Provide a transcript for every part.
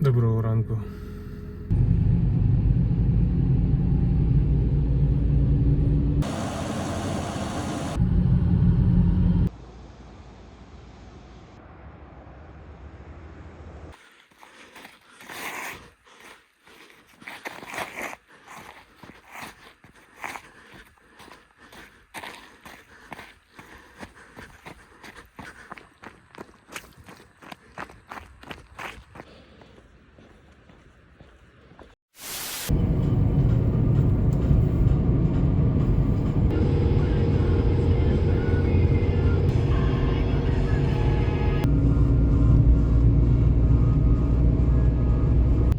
Доброго ранку.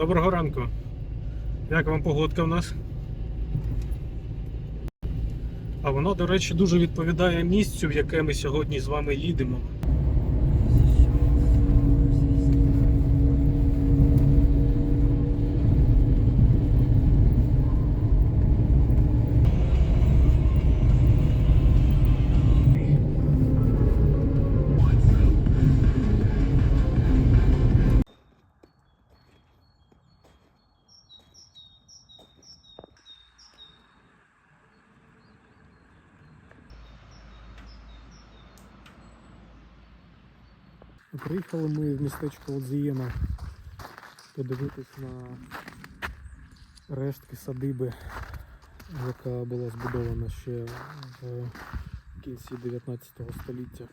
Доброго ранку. Як вам погодка в нас? А воно, до речі, дуже відповідає місцю, в яке ми сьогодні з вами їдемо. Приїхали ми в містечко Одзієна подивитись на рештки садиби, яка була збудована ще в кінці 19 століття.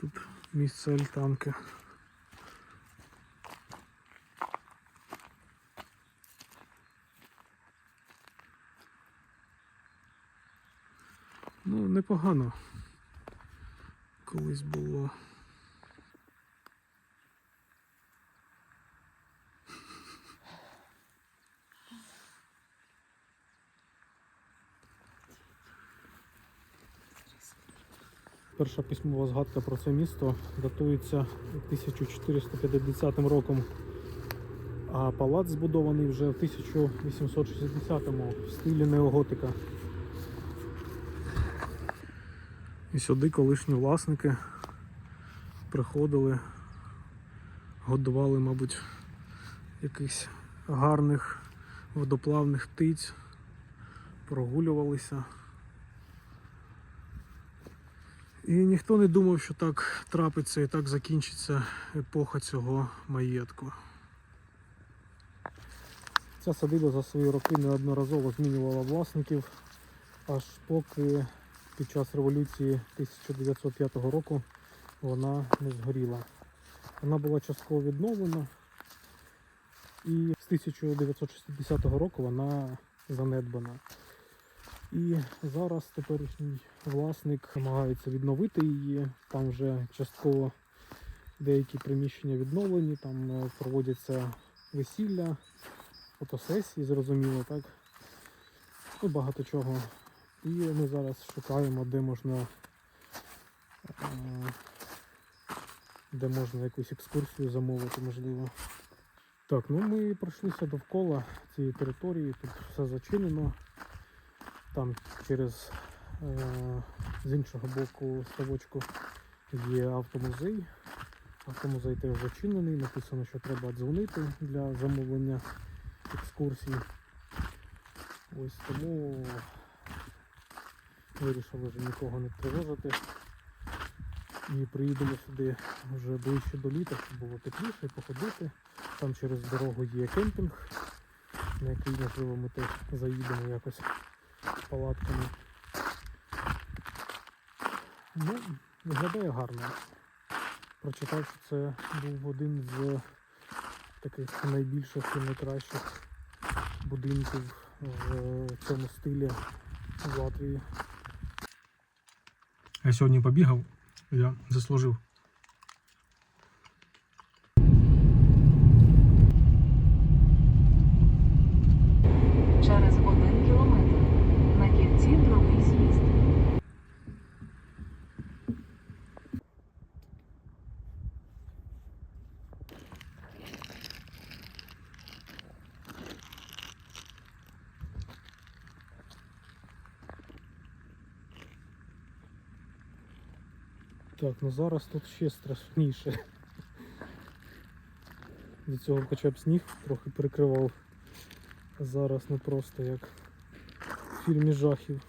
Тут місце альтанки. Ну, непогано. Колись було. Перша письмова згадка про це місто датується 1450 роком, а палац збудований вже в 1860-му в стилі неоготика. І сюди колишні власники приходили, годували, мабуть, якихось гарних водоплавних птиць, прогулювалися. І ніхто не думав, що так трапиться і так закінчиться епоха цього маєтку. Ця садиба за свої роки неодноразово змінювала власників, аж поки під час революції 1905 року вона не згоріла. Вона була частково відновлена і з 1960 року вона занедбана. І зараз теперішній власник намагається відновити її. Там вже частково деякі приміщення відновлені, там е, проводяться весілля, фотосесії, зрозуміло, так? Ну, багато чого. І ми зараз шукаємо, де можна, е, де можна якусь екскурсію замовити, можливо. Так, ну ми пройшлися довкола цієї території, тут все зачинено. Там через е, з іншого боку ставочку є автомузей. Автомузей теж зачинений, написано, що треба дзвонити для замовлення екскурсій. Ось тому вирішили вже нікого не тривожити. І приїдемо сюди вже ближче до літа, щоб було тепліше походити. Там через дорогу є кемпінг, на який можливо ми теж заїдемо якось палатками. Ну, виглядає гарно. Прочитав, що це був один з таких найбільших і найкращих будинків в цьому стилі в Латвії. Я сьогодні побігав, я заслужив. Через один кілометр. На кінці другий з'їзд. Так, ну зараз тут ще страшніше. До цього хоча б сніг трохи прикривав, А зараз не просто як в фільмі жахів.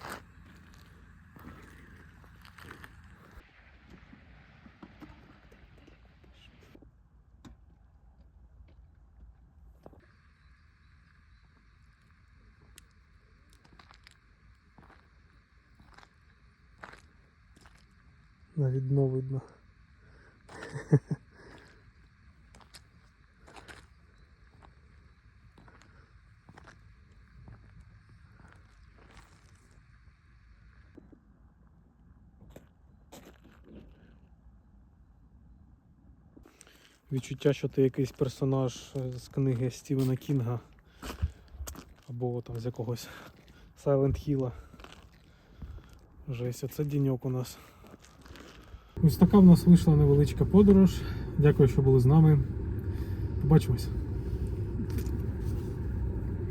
Навіть дно видно. Відчуття, що ти якийсь персонаж е, з книги Стівена Кінга або там з якогось Silent Hill. Жесть, оце діньок у нас. Ось така в нас вийшла невеличка подорож. Дякую, що були з нами. Побачимось.